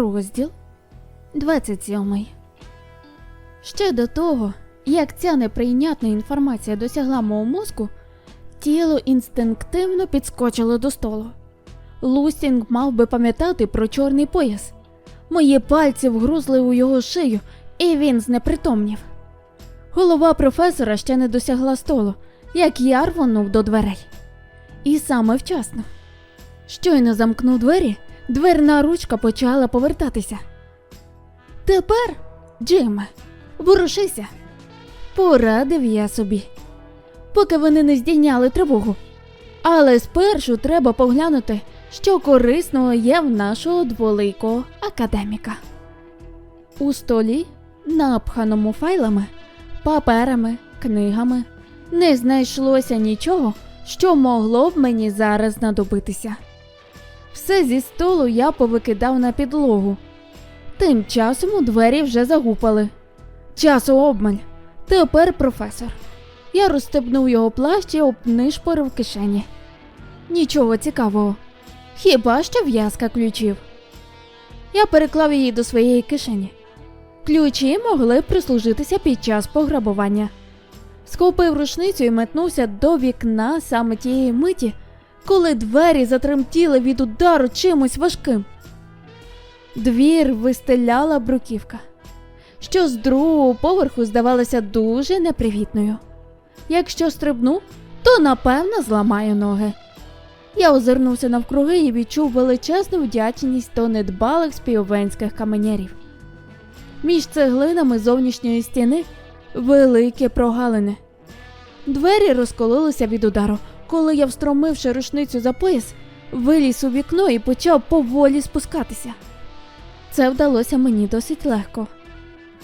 Розділ 27. Ще до того, як ця неприйнятна інформація досягла мого мозку, тіло інстинктивно підскочило до столу. Лустінг мав би пам'ятати про чорний пояс. Мої пальці вгрузли у його шию, і він знепритомнів. Голова професора ще не досягла столу, як я рвонув до дверей. І саме вчасно. Щойно замкнув двері, дверна ручка почала повертатися. Тепер, Джиме, ворушися, порадив я собі, поки вони не здійняли тривогу. Але спершу треба поглянути, що корисного є в нашого дволикого академіка. У столі, напханому файлами, паперами, книгами, не знайшлося нічого, що могло б мені зараз знадобитися. Все зі столу я повикидав на підлогу. Тим часом у двері вже загупали. Часу обмаль. Тепер професор. Я розстебнув його плащ і обнишпорив в кишені. Нічого цікавого. Хіба що в'язка ключів. Я переклав її до своєї кишені. Ключі могли прислужитися під час пограбування. Схопив рушницю і метнувся до вікна саме тієї миті, коли двері затремтіли від удару чимось важким. Двір вистеляла бруківка, що з другого поверху здавалося дуже непривітною. Якщо стрибну, то напевно зламаю ноги. Я озирнувся навкруги і відчув величезну вдячність до недбалих співвенських каменярів. Між цеглинами зовнішньої стіни великі прогалини. Двері розкололися від удару, коли я, встромивши рушницю за пояс, виліз у вікно і почав поволі спускатися. Це вдалося мені досить легко.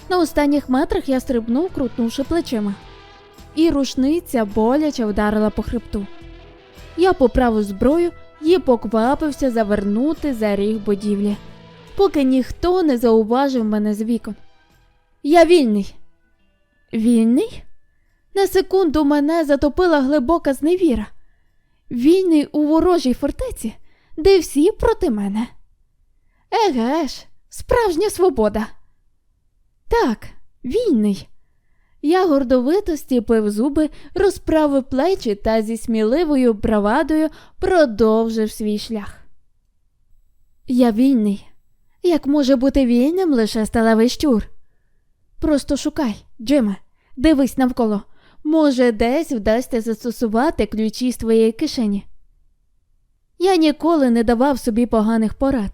На останніх метрах я стрибнув, крутнувши плечима, і рушниця боляче вдарила по хребту. Я поправив зброю і поквапився завернути за ріг будівлі, поки ніхто не зауважив мене з вікон. Я вільний. Вільний? На секунду мене затопила глибока зневіра. Вільний у ворожій фортеці, де всі проти мене. Еге ж, справжня свобода. Так, вільний. Я гордовито стіпив зуби, розправив плечі та зі сміливою бравадою продовжив свій шлях. Я вільний. Як може бути вільним лише сталевий щур? Просто шукай, Джиме, дивись навколо. Може, десь вдасться застосувати ключі з твоєї кишені. Я ніколи не давав собі поганих порад.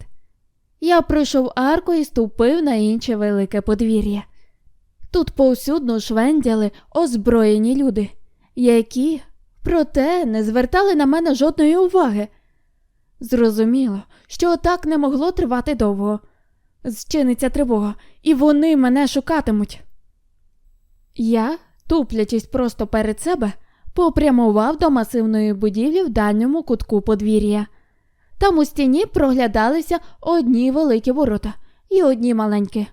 Я пройшов арку і ступив на інше велике подвір'я. Тут повсюдно швендяли озброєні люди, які, проте, не звертали на мене жодної уваги. Зрозуміло, що так не могло тривати довго. Зчиниться тривога, і вони мене шукатимуть. Я, туплячись просто перед себе, попрямував до масивної будівлі в дальньому кутку подвір'я. Там у стіні проглядалися одні великі ворота і одні маленькі,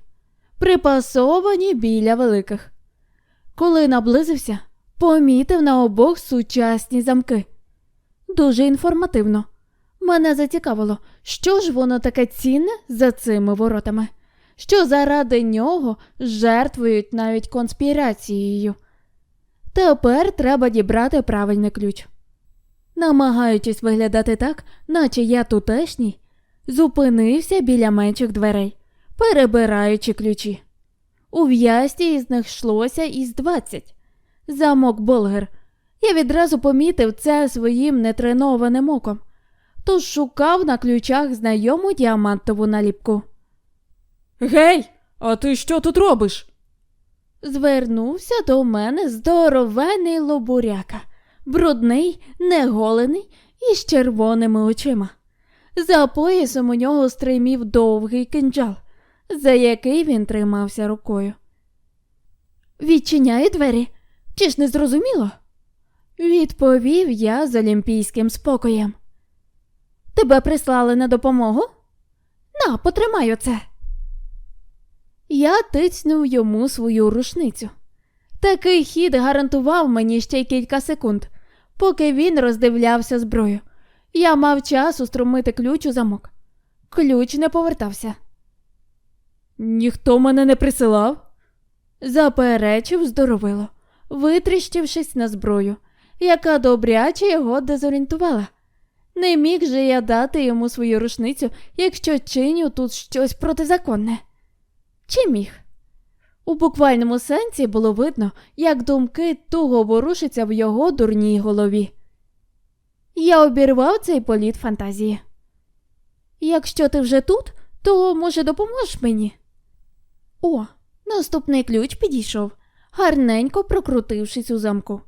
припасовані біля великих. Коли наблизився, помітив на обох сучасні замки. Дуже інформативно. Мене зацікавило, що ж воно таке цінне за цими воротами, що заради нього жертвують навіть конспірацією. Тепер треба дібрати правильний ключ. Намагаючись виглядати так, наче я тутешній, зупинився біля менших дверей, перебираючи ключі. У в'язці із них йшлося із двадцять. Замок Болгер. Я відразу помітив це своїм нетренованим оком, тож шукав на ключах знайому діамантову наліпку. Гей, а ти що тут робиш? Звернувся до мене здоровений лобуряка, брудний, неголений і з червоними очима. За поясом у нього стримів довгий кинджал, за який він тримався рукою. Відчиняє двері, чи ж не зрозуміло? Відповів я з олімпійським спокоєм. Тебе прислали на допомогу? На, потримай оце. Я тицнув йому свою рушницю. Такий хід гарантував мені ще й кілька секунд, поки він роздивлявся зброю. Я мав час уструмити ключ у замок. Ключ не повертався. Ніхто мене не присилав. Заперечив здоровило, витріщившись на зброю, яка добряче його дезорієнтувала. Не міг же я дати йому свою рушницю, якщо чиню тут щось протизаконне. Чи міг? У буквальному сенсі було видно, як думки туго ворушаться в його дурній голові. Я обірвав цей політ фантазії. Якщо ти вже тут, то може допоможеш мені? О, наступний ключ підійшов, гарненько прокрутившись у замку.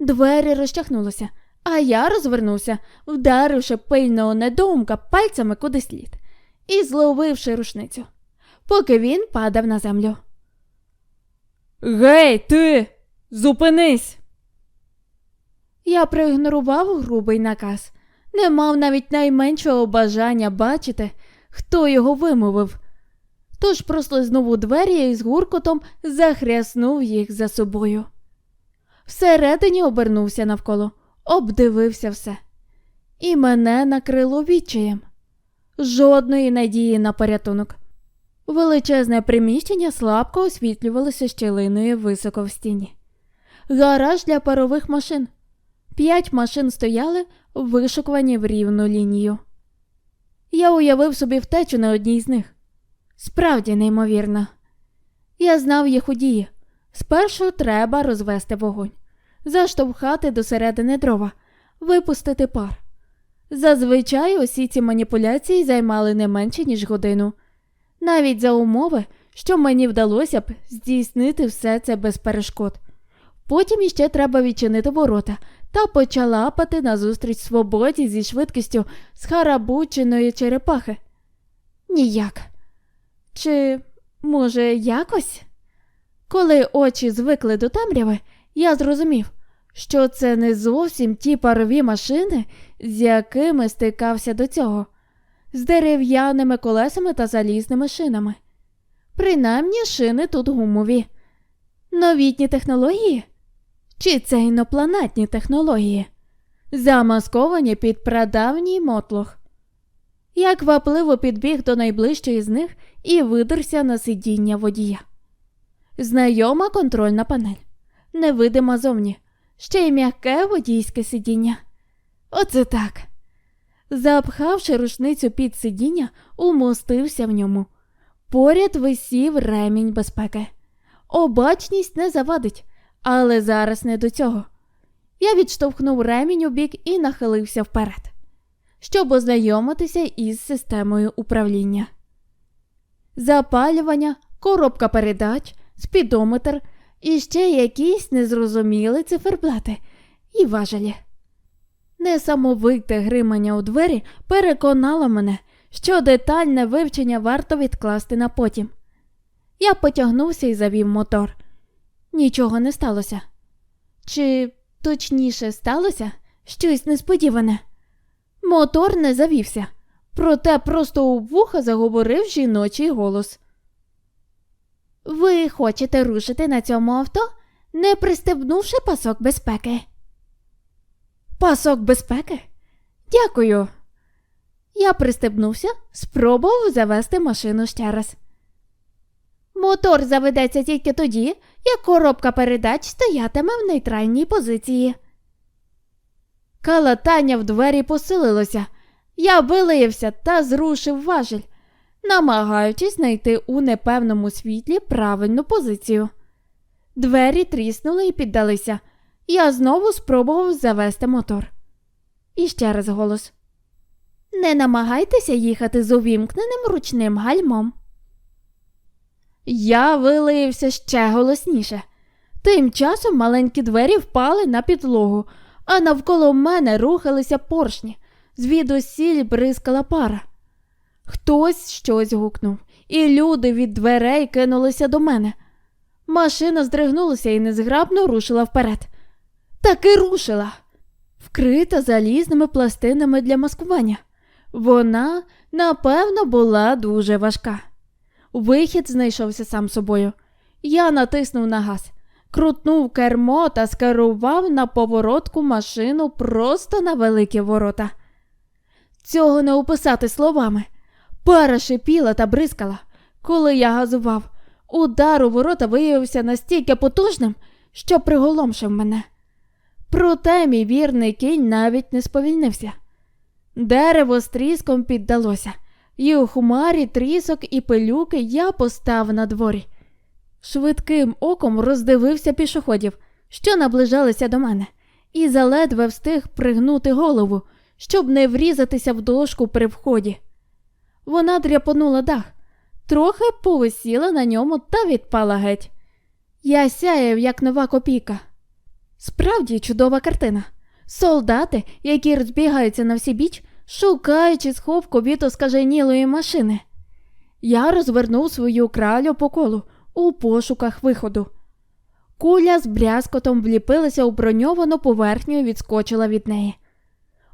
Двері розчахнулися, а я розвернувся, вдаривши пильного недоумка пальцями куди слід і зловивши рушницю, поки він падав на землю. Гей, ти! Зупинись! Я проігнорував грубий наказ, не мав навіть найменшого бажання бачити, хто його вимовив. Тож прослизнув у двері і з гуркотом захряснув їх за собою. Всередині обернувся навколо, обдивився все. І мене накрило відчаєм. Жодної надії на порятунок. Величезне приміщення слабко освітлювалося щілиною високо в стіні. Гараж для парових машин. П'ять машин стояли, вишукувані в рівну лінію. Я уявив собі втечу на одній з них. Справді неймовірно. Я знав їх у дії. Спершу треба розвести вогонь, заштовхати до середини дрова, випустити пар. Зазвичай усі ці маніпуляції займали не менше, ніж годину, навіть за умови, що мені вдалося б здійснити все це без перешкод. Потім іще треба відчинити ворота та почалапати назустріч свободі зі швидкістю схарабученої черепахи. Ніяк. Чи, може, якось? Коли очі звикли до темряви, я зрозумів, що це не зовсім ті парові машини, з якими стикався до цього, з дерев'яними колесами та залізними шинами. Принаймні шини тут гумові. Новітні технології? Чи це інопланетні технології, замасковані під прадавній мотлох. Я квапливо підбіг до найближчої з них і видерся на сидіння водія. Знайома контрольна панель, невидима зовні, ще й м'яке водійське сидіння. Оце так. Запхавши рушницю під сидіння, умостився в ньому. Поряд висів ремінь безпеки. Обачність не завадить, але зараз не до цього. Я відштовхнув ремінь у бік і нахилився вперед, щоб ознайомитися із системою управління. Запалювання, коробка передач, спідометр і ще якісь незрозумілі циферблати і важелі. Несамовите гримання у двері переконало мене, що детальне вивчення варто відкласти на потім. Я потягнувся і завів мотор. Нічого не сталося. Чи точніше сталося щось несподіване. Мотор не завівся, проте просто у вуха заговорив жіночий голос. Ви хочете рушити на цьому авто, не пристебнувши пасок безпеки? Пасок безпеки? Дякую. Я пристебнувся, спробував завести машину ще раз. Мотор заведеться тільки тоді, як коробка передач стоятиме в нейтральній позиції. Калатання в двері посилилося. Я вилився та зрушив важель, намагаючись знайти у непевному світлі правильну позицію. Двері тріснули і піддалися. Я знову спробував завести мотор. І ще раз голос. Не намагайтеся їхати з увімкненим ручним гальмом. Я вилився ще голосніше. Тим часом маленькі двері впали на підлогу, а навколо мене рухалися поршні, звідусіль бризкала пара. Хтось щось гукнув, і люди від дверей кинулися до мене. Машина здригнулася і незграбно рушила вперед. Таки рушила, вкрита залізними пластинами для маскування. Вона, напевно, була дуже важка. Вихід знайшовся сам собою. Я натиснув на газ, крутнув кермо та скерував на поворотку машину просто на великі ворота. Цього не описати словами. Пара шипіла та бризкала. Коли я газував, удар у ворота виявився настільки потужним, що приголомшив мене. Проте мій вірний кінь навіть не сповільнився. Дерево з тріском піддалося, і у хумарі трісок і пилюки я постав на дворі. Швидким оком роздивився пішоходів, що наближалися до мене, і заледве встиг пригнути голову, щоб не врізатися в дошку при вході. Вона дряпонула дах, трохи повисіла на ньому та відпала геть. Я сяяв, як нова копійка. Справді чудова картина. Солдати, які розбігаються на всі біч, шукаючи сховку від оскаженілої машини. Я розвернув свою кралю по колу у пошуках виходу. Куля з брязкотом вліпилася у броньовану поверхню і відскочила від неї.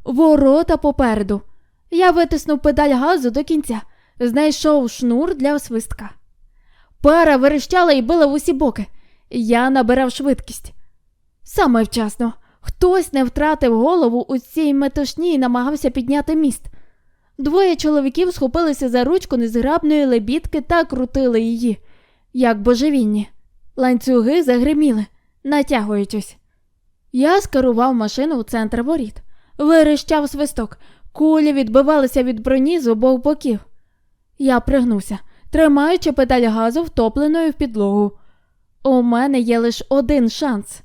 Ворота попереду. Я витиснув педаль газу до кінця, знайшов шнур для свистка. Пара верещала і била в усі боки. Я набирав швидкість. Саме вчасно. Хтось не втратив голову у цій метушні і намагався підняти міст. Двоє чоловіків схопилися за ручку незграбної лебідки та крутили її, як божевільні. Ланцюги загриміли, натягуючись. Я скерував машину у центр воріт, вирищав свисток, кулі відбивалися від броні з обох боків. Я пригнувся, тримаючи педаль газу втопленою в підлогу. У мене є лише один шанс.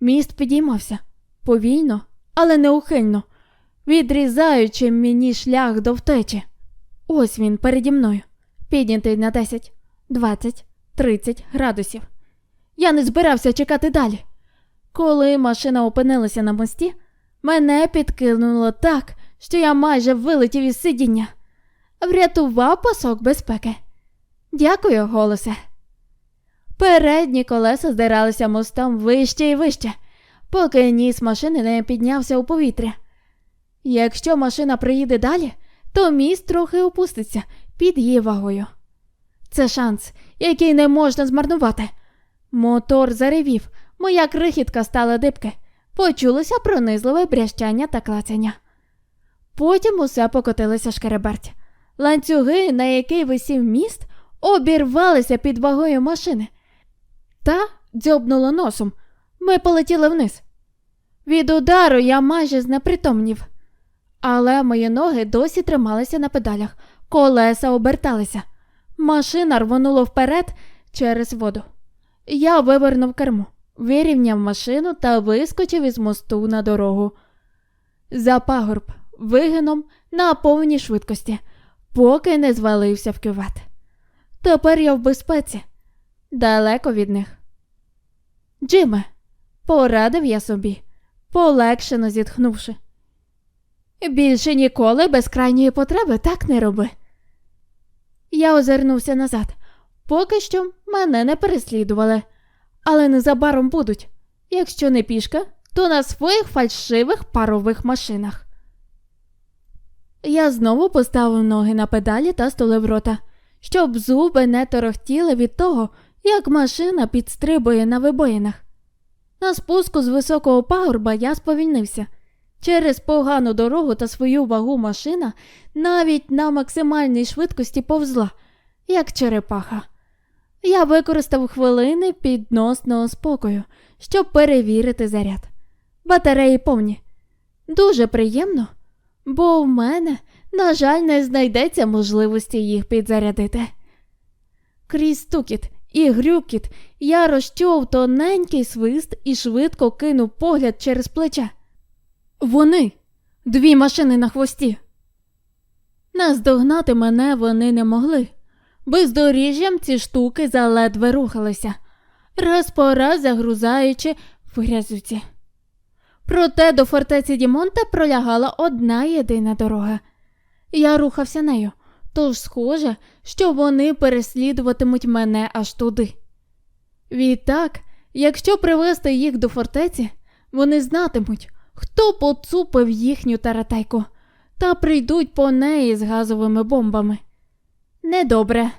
Міст підіймався повільно, але неухильно, відрізаючи мені шлях до втечі. Ось він переді мною, піднятий на 10, 20, 30 градусів. Я не збирався чекати далі. Коли машина опинилася на мості, мене підкинуло так, що я майже вилетів із сидіння. Врятував пасок безпеки. Дякую, голосе. Передні колеса здиралися мостом вище і вище, поки ніс машини не піднявся у повітря. Якщо машина приїде далі, то міст трохи опуститься під її вагою. Це шанс, який не можна змарнувати. Мотор заревів, моя крихітка стала дибки, почулося пронизливе брящання та клацання. Потім усе покотилося шкереберть. Ланцюги, на який висів міст, обірвалися під вагою машини. Та дзьобнула носом. Ми полетіли вниз. Від удару я майже знепритомнів. Але мої ноги досі трималися на педалях, колеса оберталися. Машина рвонула вперед через воду. Я вивернув кермо, вирівняв машину та вискочив із мосту на дорогу. За пагорб, вигином на повній швидкості, поки не звалився в кювет. Тепер я в безпеці, далеко від них. Джиме, порадив я собі, полегшено зітхнувши. Більше ніколи без крайньої потреби так не роби. Я озирнувся назад. Поки що мене не переслідували, але незабаром будуть. Якщо не пішка, то на своїх фальшивих парових машинах. Я знову поставив ноги на педалі та стулив рота, щоб зуби не торохтіли від того, як машина підстрибує на вибоїнах. На спуску з високого пагорба я сповільнився. Через погану дорогу та свою вагу машина навіть на максимальній швидкості повзла, як черепаха. Я використав хвилини підносного спокою, щоб перевірити заряд. Батареї повні. Дуже приємно, бо в мене, на жаль, не знайдеться можливості їх підзарядити. Крізь стукіт і грюкіт я розчув тоненький свист і швидко кинув погляд через плече. Вони дві машини на хвості. Наздогнати мене вони не могли. Бездоріжжям ці штуки заледве рухалися, раз по раз загрузаючи в грязюці. Проте до фортеці Дімонта пролягала одна єдина дорога. Я рухався нею, тож схоже, що вони переслідуватимуть мене аж туди. Відтак, якщо привезти їх до фортеці, вони знатимуть, хто поцупив їхню таратайку, та прийдуть по неї з газовими бомбами. Недобре.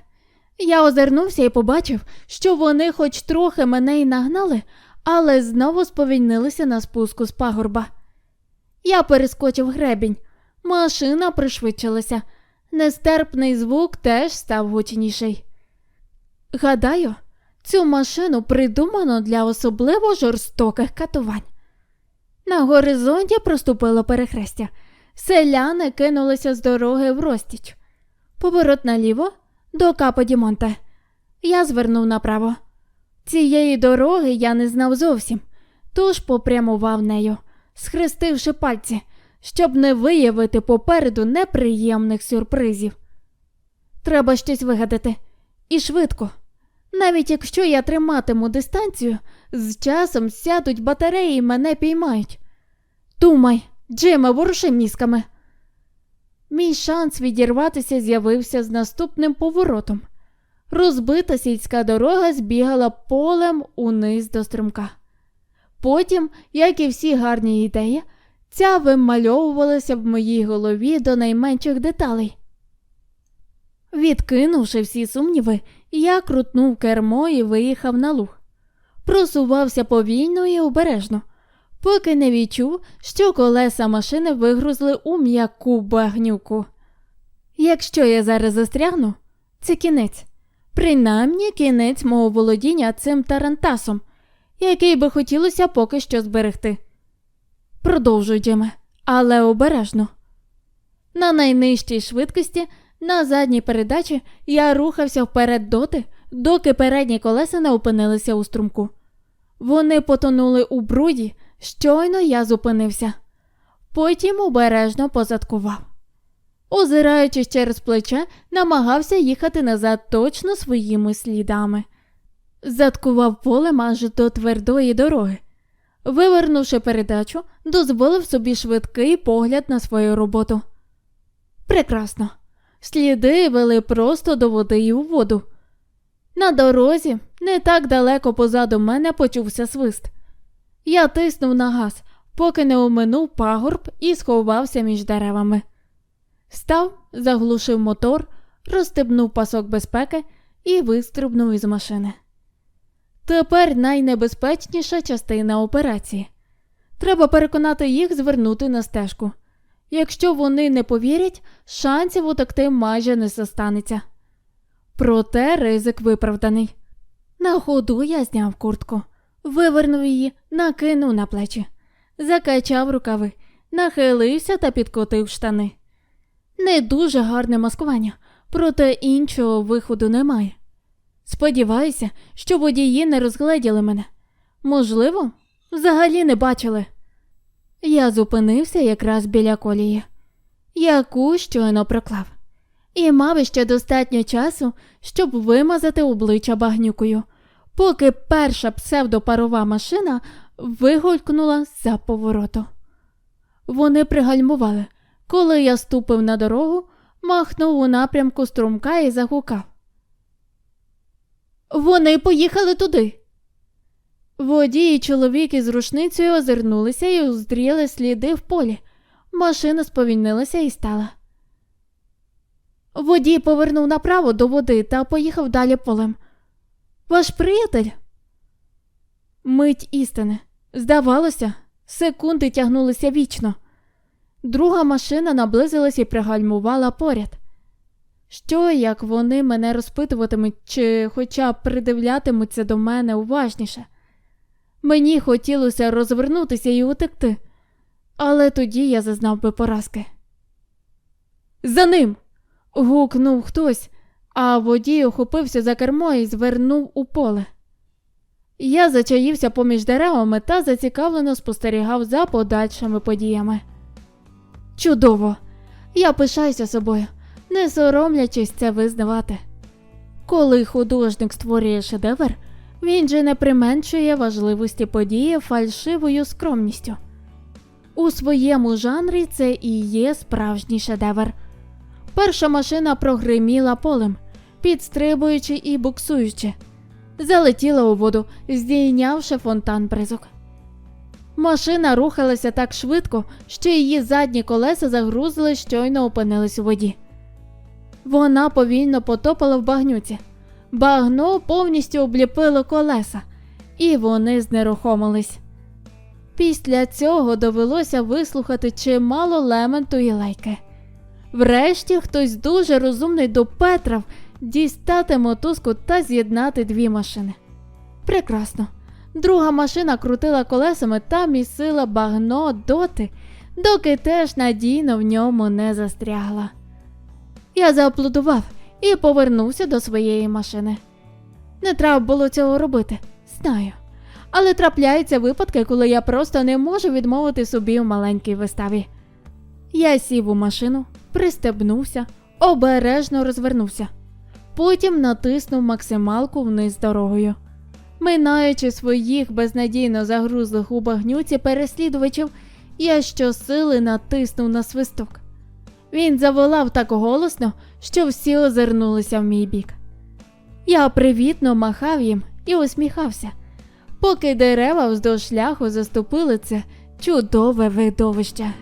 Я озирнувся і побачив, що вони хоч трохи мене й нагнали, але знову сповільнилися на спуску з пагорба. Я перескочив гребінь, машина пришвидшилася. Нестерпний звук теж став гучніший. Гадаю, цю машину придумано для особливо жорстоких катувань. На горизонті проступило перехрестя. Селяни кинулися з дороги в розтіч. Поворот наліво до Каподімонте. Я звернув направо. Цієї дороги я не знав зовсім, тож попрямував нею, схрестивши пальці, щоб не виявити попереду неприємних сюрпризів. Треба щось вигадати. І швидко. Навіть якщо я триматиму дистанцію, з часом сядуть батареї і мене піймають. Думай, Джиме, воруши мізками. Мій шанс відірватися з'явився з наступним поворотом. Розбита сільська дорога збігала полем униз до струмка. Потім, як і всі гарні ідеї, ця вимальовувалася в моїй голові до найменших деталей. Відкинувши всі сумніви, я крутнув кермо і виїхав на луг. Просувався повільно і обережно, поки не відчув, що колеса машини вигрузли у м'яку багнюку. Якщо я зараз застрягну, це кінець. Принаймні кінець мого володіння цим тарантасом, який би хотілося поки що зберегти. Продовжуй, Джиме, але обережно. На найнижчій швидкості на задній передачі я рухався вперед доти, доки передні колеса не опинилися у струмку. Вони потонули у бруді, щойно я зупинився. Потім обережно позадкував. Озираючись через плече, намагався їхати назад точно своїми слідами. Заткував полем аж до твердої дороги. Вивернувши передачу, дозволив собі швидкий погляд на свою роботу. Прекрасно. Сліди вели просто до води і у воду. На дорозі, не так далеко позаду мене почувся свист. Я тиснув на газ, поки не оминув пагорб і сховався між деревами. Став, заглушив мотор, розстебнув пасок безпеки і вистрибнув із машини. Тепер найнебезпечніша частина операції. Треба переконати їх звернути на стежку. Якщо вони не повірять, шансів утекти майже не застанеться. Проте ризик виправданий. На ходу я зняв куртку, вивернув її, накинув на плечі, закачав рукави, нахилився та підкотив штани. Не дуже гарне маскування, проте іншого виходу немає. Сподіваюся, що водії не розгледіли мене. Можливо, взагалі не бачили. Я зупинився якраз біля колії, яку щойно проклав, і мав ще достатньо часу, щоб вимазати обличчя багнюкою, поки перша псевдопарова машина вигулькнула за повороту. Вони пригальмували. Коли я ступив на дорогу, махнув у напрямку струмка і загукав. Вони поїхали туди. Водій і чоловік із рушницею озирнулися і уздріли сліди в полі. Машина сповільнилася і стала. Водій повернув направо до води та поїхав далі полем. Ваш приятель? Мить істини. Здавалося, секунди тягнулися вічно. Друга машина наблизилась і пригальмувала поряд. Що, як вони мене розпитуватимуть чи хоча б придивлятимуться до мене уважніше? Мені хотілося розвернутися і утекти, але тоді я зазнав би поразки. За ним. гукнув хтось, а водій охопився за кермо і звернув у поле. Я зачаївся поміж деревами та зацікавлено спостерігав за подальшими подіями. Чудово! Я пишаюся собою, не соромлячись це визнавати. Коли художник створює шедевр, він же не применшує важливості події фальшивою скромністю. У своєму жанрі це і є справжній шедевр. Перша машина прогриміла полем, підстрибуючи і буксуючи, залетіла у воду, здійнявши фонтан бризок. Машина рухалася так швидко, що її задні колеса загрузили, щойно опинились у воді. Вона повільно потопала в багнюці. Багно повністю обліпило колеса, і вони знерухомились. Після цього довелося вислухати чимало лементу і лайки. Врешті хтось дуже розумний допетрав дістати мотузку та з'єднати дві машини. Прекрасно. Друга машина крутила колесами та місила багно доти, доки теж надійно в ньому не застрягла. Я зааплодував і повернувся до своєї машини. Не треба було цього робити, знаю. Але трапляються випадки, коли я просто не можу відмовити собі в маленькій виставі. Я сів у машину, пристебнувся, обережно розвернувся. Потім натиснув максималку вниз дорогою. Минаючи своїх безнадійно загрузлих у багнюці переслідувачів, я щосили натиснув на свисток. Він заволав так голосно, що всі озирнулися в мій бік. Я привітно махав їм і усміхався, поки дерева вздовж шляху заступили це чудове видовище.